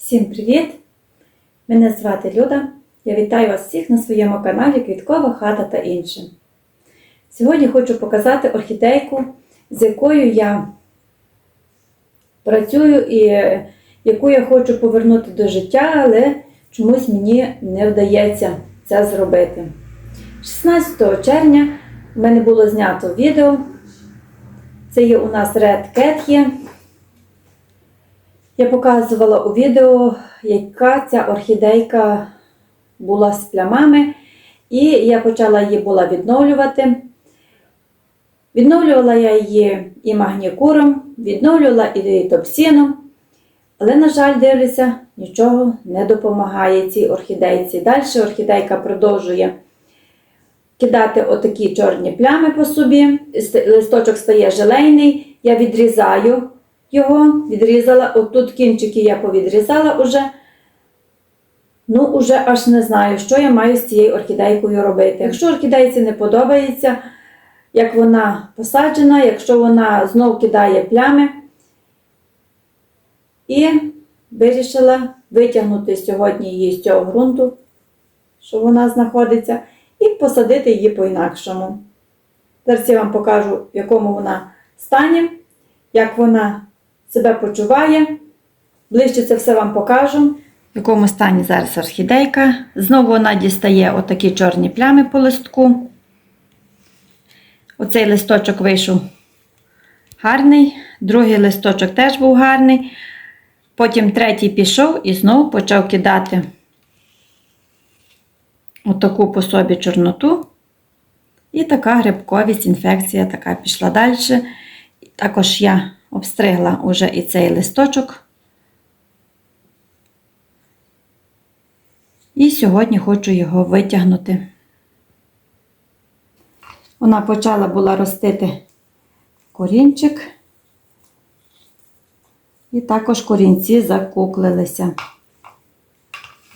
Всім привіт! Мене звати Люда. Я вітаю вас всіх на своєму каналі Квіткова хата та інше. Сьогодні хочу показати орхідейку, з якою я працюю і яку я хочу повернути до життя, але чомусь мені не вдається це зробити. 16 червня в мене було знято відео. Це є у нас Red Cat є. Я показувала у відео, яка ця орхідейка була з плямами, і я почала її була відновлювати. Відновлювала я її і магнікуром, відновлювала і топсіном, але, на жаль, дивлюся, нічого не допомагає цій орхідейці. Далі орхідейка продовжує кидати отакі чорні плями по собі, листочок стає желейний, я відрізаю його, відрізала. Отут кінчики я повідрізала уже. Ну, уже аж не знаю, що я маю з цією орхідейкою робити. Якщо орхідейці не подобається, як вона посаджена, якщо вона знов кидає плями, і вирішила витягнути сьогодні її з цього ґрунту, що вона знаходиться, і посадити її по-інакшому. Зараз я вам покажу, в якому вона стані, як вона себе почуває. Ближче це все вам покажу. В якому стані зараз орхідейка. Знову вона дістає отакі чорні плями по листку. Оцей листочок вийшов гарний, другий листочок теж був гарний. Потім третій пішов і знову почав кидати отаку по собі чорноту. І така грибковість, інфекція така пішла далі. Також я обстригла уже і цей листочок. І сьогодні хочу його витягнути. Вона почала була ростити корінчик. І також корінці закуклилися.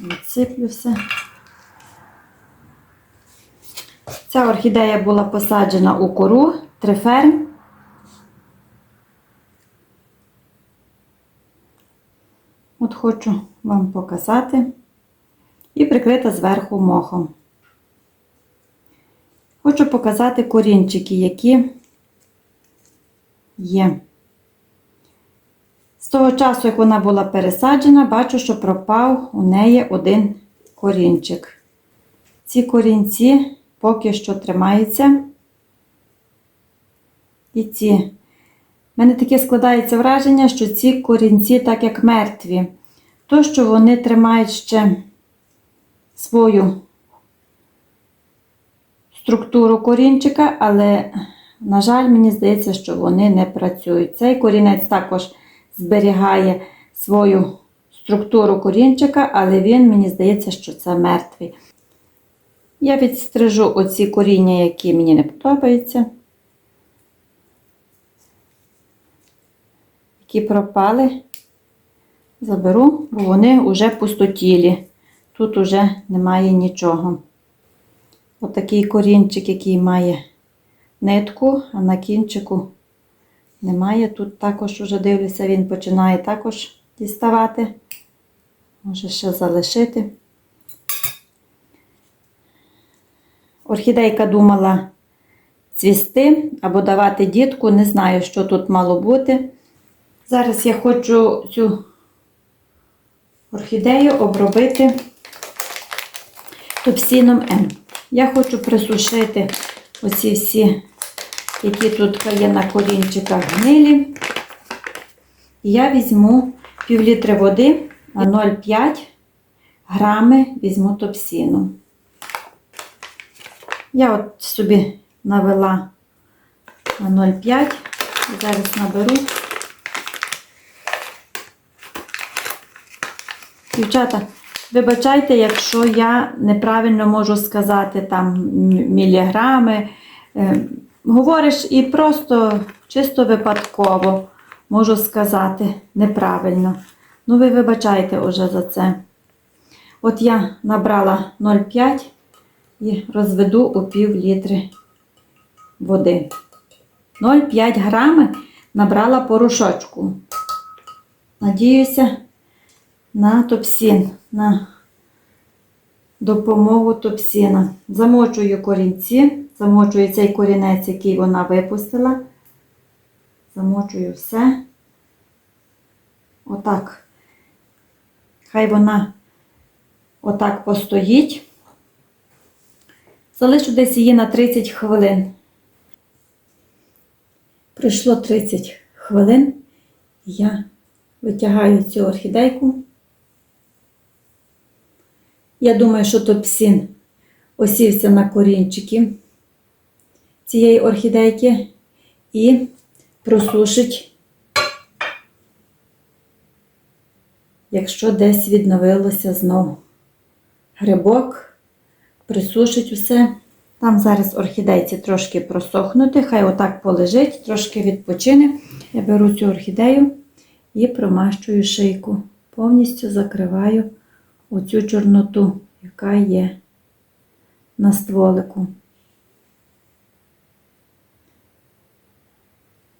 Відсиплю все. Ця орхідея була посаджена у кору триферм. От хочу вам показати. І прикрита зверху мохом. Хочу показати корінчики, які є. З того часу, як вона була пересаджена, бачу, що пропав у неї один корінчик. Ці корінці поки що тримаються. І ці. У мене таке складається враження, що ці корінці так як мертві. То, що вони тримають ще свою структуру корінчика, але, на жаль, мені здається, що вони не працюють. Цей корінець також зберігає свою структуру корінчика, але він, мені здається, що це мертвий. Я відстрижу оці коріння, які мені не подобаються, які пропали, заберу, бо вони вже пустотілі. Тут уже немає нічого. Отакий корінчик, який має нитку, а на кінчику немає. Тут також уже дивлюся, він починає також діставати. Може ще залишити. Орхідейка думала цвісти або давати дітку, не знаю, що тут мало бути. Зараз я хочу цю орхідею обробити топсіном М. Я хочу присушити оці всі, які тут є на корінчиках гнилі. І я візьму пів літри води на 0,5 грами візьму топсіну. Я от собі навела на 0,5, зараз наберу. Дівчата, вибачайте, якщо я неправильно можу сказати там міліграми. Е, говориш і просто чисто випадково можу сказати неправильно. Ну, ви вибачайте уже за це. От я набрала 0,5 і розведу у пів літри води. 0,5 грами набрала порошочку. Надіюся, на топсін, на допомогу топсіна. Замочую корінці, замочую цей корінець, який вона випустила. Замочую все. Отак. Хай вона отак постоїть. Залишу десь її на 30 хвилин. Пройшло 30 хвилин. Я витягаю цю орхідейку. Я думаю, що топсін осівся на корінчики цієї орхідейки і просушить, якщо десь відновилося знов грибок, присушить усе. Там зараз орхідейці трошки просохнути, хай отак полежить, трошки відпочине. Я беру цю орхідею і промащую шийку. Повністю закриваю оцю чорноту, яка є на стволику.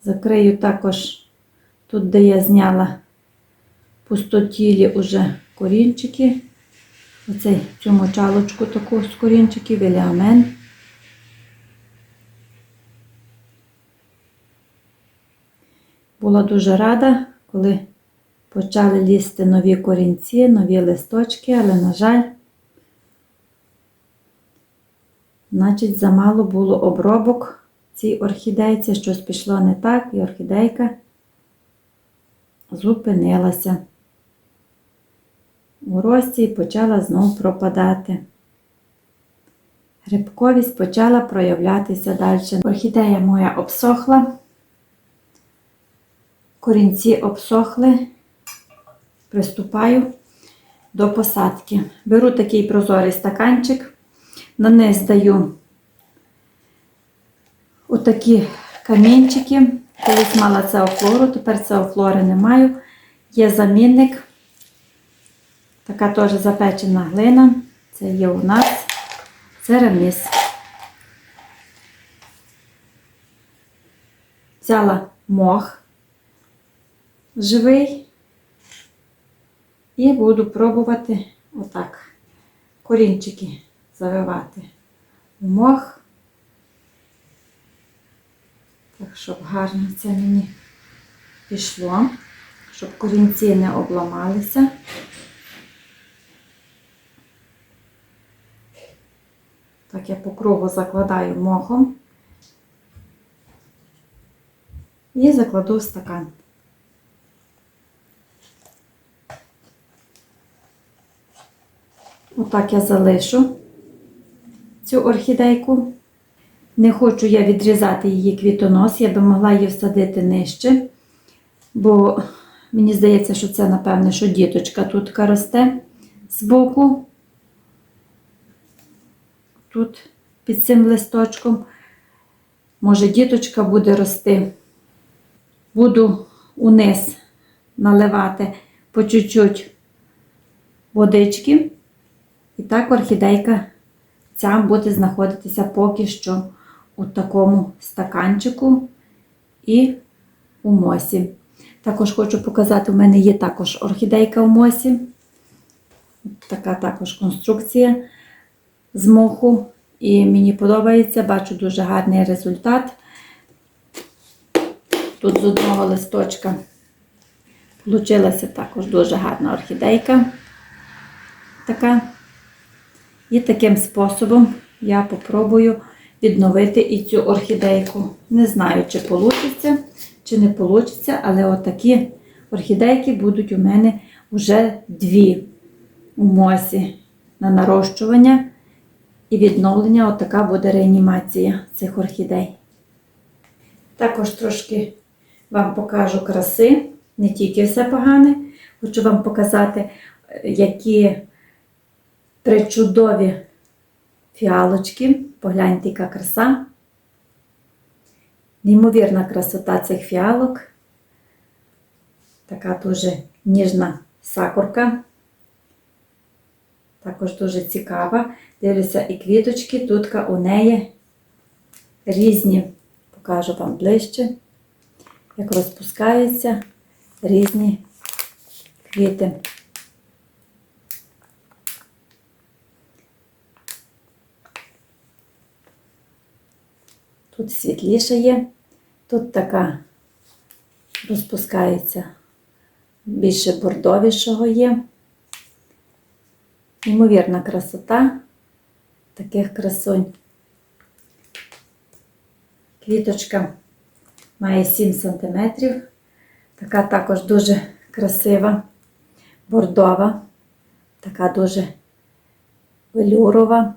Закрию також тут, де я зняла пустотілі уже корінчики. Оцей цю мочалочку таку з корінчиків, еліамен. Була дуже рада, коли почали лізти нові корінці, нові листочки, але, на жаль, значить, замало було обробок цій орхідейці, щось пішло не так, і орхідейка зупинилася у рості і почала знов пропадати. Грибковість почала проявлятися далі. Орхідея моя обсохла, корінці обсохли, приступаю до посадки. Беру такий прозорий стаканчик, на низ даю отакі камінчики. Колись мала цеофлору, тепер цеофлори не маю. Є замінник. Така теж запечена глина. Це є у нас цераміс. Взяла мох живий і буду пробувати отак корінчики завивати в мох. Так, щоб гарно це мені пішло, щоб корінці не обламалися. Так, я по кругу закладаю мохом і закладу в стакан. Отак я залишу цю орхідейку. Не хочу я відрізати її квітонос, я би могла її всадити нижче, бо мені здається, що це, напевне, що діточка тут росте збоку тут під цим листочком. Може, діточка буде рости. Буду униз наливати по чуть-чуть водички. І так орхідейка ця буде знаходитися поки що у такому стаканчику і у мосі. Також хочу показати, у мене є також орхідейка у мосі. Така також конструкція з моху. І мені подобається, бачу дуже гарний результат. Тут з одного листочка Получилася також дуже гарна орхідейка. Така. І таким способом я попробую відновити і цю орхідейку. Не знаю, чи вийде, чи не вийде, але отакі орхідейки будуть у мене вже дві у мосі на нарощування і відновлення. Отака буде реанімація цих орхідей. Також трошки вам покажу краси, не тільки все погане. Хочу вам показати, які причудові фіалочки. Погляньте, яка краса. Неймовірна красота цих фіалок. Така дуже ніжна сакурка. Також дуже цікава. Дивлюся і квіточки. Тут у неї різні, покажу вам ближче, як розпускаються різні квіти. Тут світліша є, тут така розпускається більше бордовішого є. Ймовірна красота таких красунь. Квіточка має 7 см. Така також дуже красива, бордова, така дуже велюрова,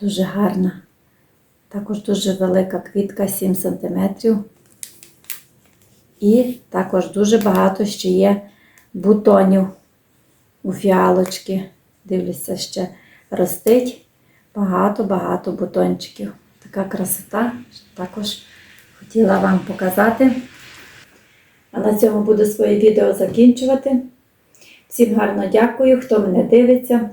дуже гарна. Також дуже велика квітка 7 см. І також дуже багато ще є бутонів у фіалочки. Дивлюся, ще ростить багато-багато бутончиків. Така красота також хотіла вам показати. А на цьому буду своє відео закінчувати. Всім гарно дякую, хто мене дивиться,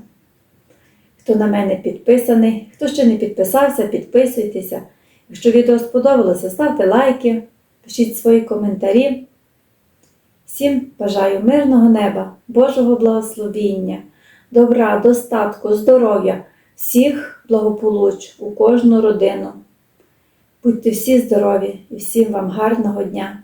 хто на мене підписаний. Хто ще не підписався, підписуйтеся. Якщо відео сподобалося, ставте лайки, пишіть свої коментарі. Всім бажаю мирного неба, Божого благословіння, добра, достатку, здоров'я, всіх благополуч у кожну родину. Будьте всі здорові і всім вам гарного дня!